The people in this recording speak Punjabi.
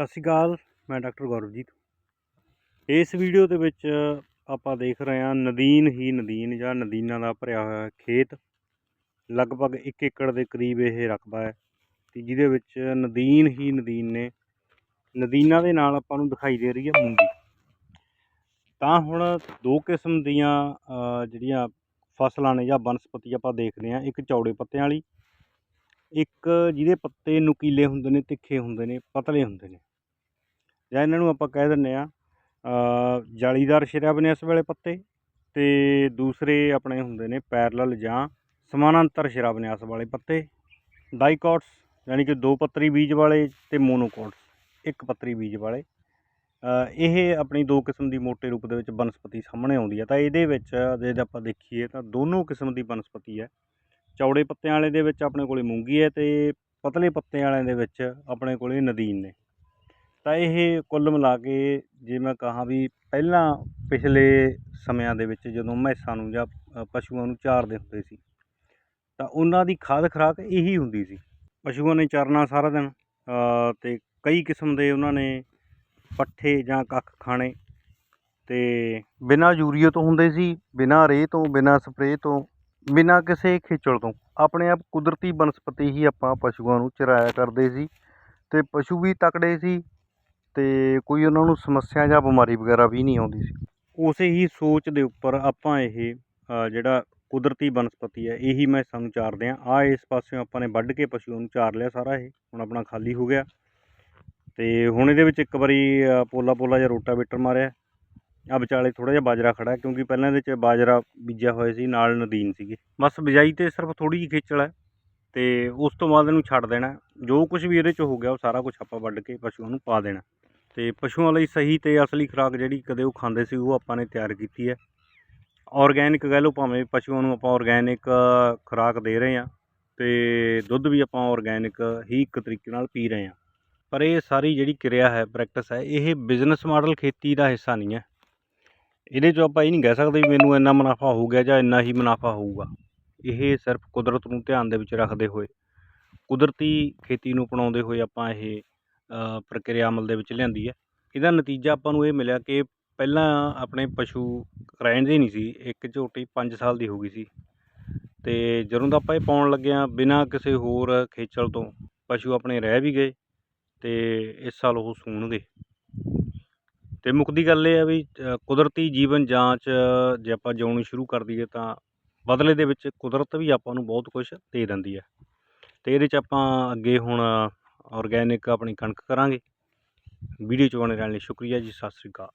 ਸਤਿ ਸ਼੍ਰੀ ਅਕਾਲ, ਮੈਂ ਡਾਕਟਰ ਗੌਰਵਜੀਤ। ਇਸ ਵੀਡੀਓ ਦੇ ਵਿੱਚ ਆਪਾਂ ਦੇਖ ਰਹੇ ਹਾਂ ਨਦੀਨ ਹੀ ਨਦੀਨ ਜਾਂ ਨਦੀਨਾਂ ਦਾ ਭਰਿਆ ਹੋਇਆ ਖੇਤ। ਲਗਭਗ 1 ਏਕੜ ਦੇ ਕਰੀਬ ਇਹ ਰਕਬਾ ਹੈ ਤੇ ਜਿਹਦੇ ਵਿੱਚ ਨਦੀਨ ਹੀ ਨਦੀਨ ਨੇ। ਨਦੀਨਾਂ ਦੇ ਨਾਲ ਆਪਾਂ ਨੂੰ ਦਿਖਾਈ ਦੇ ਰਹੀ ਹੈ ਮੂੰਗੀ। ਤਾਂ ਹੁਣ ਦੋ ਕਿਸਮ ਦੀਆਂ ਜਿਹੜੀਆਂ ਫਸਲਾਂ ਨੇ ਜਾਂ ਬਨਸਪਤੀ ਆਪਾਂ ਦੇਖਦੇ ਹਾਂ। ਇੱਕ ਚੌੜੇ ਪੱਤਿਆਂ ਵਾਲੀ, ਇੱਕ ਜਿਹਦੇ ਪੱਤੇ ਨੁਕੀਲੇ ਹੁੰਦੇ ਨੇ, ਤਿੱਖੇ ਹੁੰਦੇ ਨੇ, ਪਤਲੇ ਹੁੰਦੇ ਨੇ। ਜਾਂ ਇਹਨਾਂ ਨੂੰ ਆਪਾਂ ਕਹਿ ਦਿੰਦੇ ਆ ਜਾਲੀਦਾਰ ਸ਼ਿਰਾਬਨਿਆਸ ਵਾਲੇ ਪੱਤੇ ਤੇ ਦੂਸਰੇ ਆਪਣੇ ਹੁੰਦੇ ਨੇ ਪੈਰਲਲ ਜਾਂ ਸਮਾਨਾਂਤਰ ਸ਼ਿਰਾਬਨਿਆਸ ਵਾਲੇ ਪੱਤੇ ਡਾਈਕੋਟਸ ਯਾਨੀ ਕਿ ਦੋ ਪੱਤਰੀ ਬੀਜ ਵਾਲੇ ਤੇ ਮੋਨੋਕੋਟਸ ਇੱਕ ਪੱਤਰੀ ਬੀਜ ਵਾਲੇ। ਇਹ ਆਪਣੀ ਦੋ ਕਿਸਮ ਦੀ ਮੋٹے ਰੂਪ ਦੇ ਵਿੱਚ ਬਨਸਪਤੀ ਸਾਹਮਣੇ ਆਉਂਦੀ ਹੈ। ਤਾਂ ਇਹਦੇ ਵਿੱਚ, ਜੇ ਆਪਾਂ ਦੇਖੀਏ ਤਾਂ ਦੋਨੋਂ ਕਿਸਮ ਦੀ ਬਨਸਪਤੀ ਹੈ। ਚੌੜੇ ਪੱਤਿਆਂ ਵਾਲੇ ਦੇ ਵਿੱਚ ਆਪਣੇ ਕੋਲੇ ਮੂੰਗੀ ਹੈ ਤੇ ਪਤਲੇ ਪੱਤਿਆਂ ਵਾਲਿਆਂ ਦੇ ਵਿੱਚ ਆਪਣੇ ਕੋਲੇ ਨਦੀਨ ਨੇ। ਤਾਂ ਇਹ ਕੁੱਲ ਮਿਲਾ ਕੇ ਜੇ ਮੈਂ ਕਹਾਂ ਵੀ ਪਹਿਲਾਂ ਪਿਛਲੇ ਸਮਿਆਂ ਦੇ ਵਿੱਚ ਜਦੋਂ ਮੈਸਾਂ ਨੂੰ ਜਾਂ ਪਸ਼ੂਆਂ ਨੂੰ ਚਾਰਦੇ ਹੁੰਦੇ ਸੀ ਤਾਂ ਉਹਨਾਂ ਦੀ ਖਾਦ ਖੁਰਾਕ ਇਹੀ ਹੁੰਦੀ ਸੀ। ਪਸ਼ੂਆਂ ਨੇ ਚਰਨਾ ਸਾਰਾ ਦਿਨ ਅ, ਤੇ ਕਈ ਕਿਸਮ ਦੇ ਉਹਨਾਂ ਨੇ ਪੱਠੇ ਜਾਂ ਕੱਖ ਖਾਣੇ ਤੇ ਬਿਨਾਂ ਯੂਰੀਏ ਤੋਂ ਹੁੰਦੇ ਸੀ ਬਿਨਾਂ ਰੇਹ ਤੋਂ ਬਿਨਾਂ ਸਪਰੇਅ ਤੋਂ ਬਿਨਾਂ ਕਿਸੇ ਖੇਚਲ ਤੋਂ। ਆਪਣੇ ਆਪ ਕੁਦਰਤੀ ਬਨਸਪਤੀ ਹੀ ਆਪਾਂ ਪਸ਼ੂਆਂ ਨੂੰ ਚਰਾਇਆ ਕਰਦੇ ਸੀ ਤੇ ਪਸ਼ੂ ਵੀ ਤਕੜੇ ਸੀ ਅਤੇ ਕੋਈ ਉਹਨਾਂ ਨੂੰ ਸਮੱਸਿਆ ਜਾਂ ਬਿਮਾਰੀ ਵਗੈਰਾ ਵੀ ਨਹੀਂ ਆਉਂਦੀ ਸੀ। ਉਸੇ ਹੀ ਸੋਚ ਦੇ ਉੱਪਰ ਆਪਾਂ ਇਹ ਜਿਹੜਾ ਕੁਦਰਤੀ ਬਨਸਪਤੀ ਹੈ ਇਹੀ ਮੈਂ ਸਾਨੂੰ ਚਾਰਦੇ ਆ ਆ ਇਸ ਪਾਸਿਓਂ ਆਪਾਂ ਨੇ ਵੱਢ ਕੇ ਪਸ਼ੂਆਂ ਨੂੰ ਚਾਰ ਲਿਆ ਸਾਰਾ ਇਹ। ਹੁਣ ਆਪਣਾ ਖਾਲੀ ਹੋ ਗਿਆ। ਤੇ ਹੁਣ ਇਹਦੇ ਵਿੱਚ ਇੱਕ ਵਾਰੀ ਅ, ਪੋਲਾ ਪੋਲਾ ਜਿਹਾ ਰੋਟਾਵੇਟਰ ਮਾਰਿਆ। ਆ ਵਿਚਾਲੇ ਥੋੜਾ ਜਿਹਾ ਬਾਜਰਾ ਖੜਾ ਕਿਉਂਕਿ ਪਹਿਲਾਂ ਇਹਦੇ 'ਚ ਬਾਜਰਾ ਬੀਜਿਆ ਹੋਇਆ ਸੀ ਨਾਲ ਨਦੀਨ ਸੀਗੇ। ਬਸ ਬਿਜਾਈ ਤੇ ਸਿਰਫ ਥੋੜੀ ਜਿਹੀ ਖੇਚਲ ਹੈ। ਤੇ ਉਸ ਤੋਂ ਬਾਅਦ ਇਹਨੂੰ ਛੱਡ ਦੇਣਾ। ਜੋ ਕੁਝ ਵੀ ਇਹਦੇ 'ਚ ਹੋ ਗਿਆ ਉਹ ਸਾਰਾ ਕੁਝ ਆਪਾਂ ਵੱਢ ਕੇ ਪਸ਼ੂਆਂ ਨੂੰ ਪਾ ਦੇਣਾ। ਤੇ ਪਸ਼ੂਆਂ ਲਈ ਸਹੀ ਤੇ ਅਸਲੀ ਖੁਰਾਕ ਜਿਹੜੀ ਕਦੇ ਉਹ ਖਾਂਦੇ ਸੀ, ਉਹ ਆਪਾਂ ਨੇ ਤਿਆਰ ਕੀਤੀ ਹੈ। ਆਰਗੈਨਿਕ ਕਹਿ ਲਓ ਭਾਵੇਂ ਪਸ਼ੂਆਂ ਨੂੰ ਆਪਾਂ ਆਰਗੈਨਿਕ ਖੁਰਾਕ ਦੇ ਰਹੇ ਹਾਂ ਤੇ ਦੁੱਧ ਵੀ ਆਪਾਂ ਆਰਗੈਨਿਕ ਹੀ ਇੱਕ ਤਰੀਕੇ ਨਾਲ ਪੀ ਰਹੇ ਹਾਂ। ਪਰ ਇਹ ਸਾਰੀ ਜਿਹੜੀ ਕਿਰਿਆ ਹੈ ਪ੍ਰੈਕਟਿਸ ਹੈ, ਇਹ ਬਿਜ਼ਨਸ ਮਾਡਲ ਖੇਤੀ ਦਾ ਹਿੱਸਾ ਨਹੀਂ ਹੈ। ਇਹਦੇ 'ਚ ਆਪਾਂ ਇਹ ਨਹੀਂ ਕਹਿ ਸਕਦੇ ਵੀ ਮੈਨੂੰ ਇੰਨਾ ਮੁਨਾਫਾ ਹੋ ਗਿਆ ਜਾਂ ਇੰਨਾ ਹੀ ਮੁਨਾਫਾ ਹੋਊਗਾ। ਇਹ ਸਿਰਫ ਕੁਦਰਤ ਨੂੰ ਧਿਆਨ ਦੇ ਵਿੱਚ ਰੱਖਦੇ ਹੋਏ, ਕੁਦਰਤੀ ਖੇਤੀ ਨੂੰ ਅਪਣਾਉਂਦੇ ਹੋਏ ਆਪਾਂ ਇਹ ਪ੍ਰਕਿਰਿਆ ਅਮਲ ਦੇ ਵਿੱਚ ਲਿਆਂਦੀ ਹੈ। ਇਹਦਾ ਨਤੀਜਾ ਆਪਾਂ ਨੂੰ ਇਹ ਮਿਲਿਆ ਕਿ ਪਹਿਲਾਂ ਆਪਣੇ ਪਸ਼ੂ ਰਹਿੰਦੇ ਨਹੀਂ ਸੀ। ਇੱਕ ਝੋਟੀ ਪੰਜ ਸਾਲ ਦੀ ਹੋ ਗਈ ਸੀ। ਅਤੇ ਜਦੋਂ ਦਾ ਆਪਾਂ ਇਹ ਪਾਉਣ ਲੱਗੇ ਹਾਂ, ਬਿਨਾਂ ਕਿਸੇ ਹੋਰ ਖੇਚਲ ਤੋਂ ਪਸ਼ੂ ਆਪਣੇ ਰਹਿ ਵੀ ਗਏ ਅਤੇ ਇਸ ਸਾਲ ਉਹ ਸੂਣਗੇ। ਤੇ ਮੁੱਕਦੀ ਗੱਲ ਇਹ ਹੈ ਵੀ ਕੁਦਰਤੀ ਜੀਵਨ ਜਾਂਚ ਜੇ ਆਪਾਂ ਜਿਉਣੀ ਸ਼ੁਰੂ ਕਰ ਦਈਏ ਤਾਂ ਬਦਲੇ ਦੇ ਵਿੱਚ ਕੁਦਰਤ ਵੀ ਆਪਾਂ ਨੂੰ ਬਹੁਤ ਕੁਝ ਦੇ ਦਿੰਦੀ ਹੈ। ਤੇ ਇਹਦੇ 'ਚ ਆਪਾਂ ਅੱਗੇ ਹੁਣ ਔਰਗੈਨਿਕ ਆਪਣੀ ਕਣਕ ਕਰਾਂਗੇ। ਵੀਡੀਓ 'ਚ ਬਣੇ ਰਹਿਣ ਲਈ ਸ਼ੁਕਰੀਆ ਜੀ ਸਤਿ ਸ੍ਰੀ ਅਕਾਲ।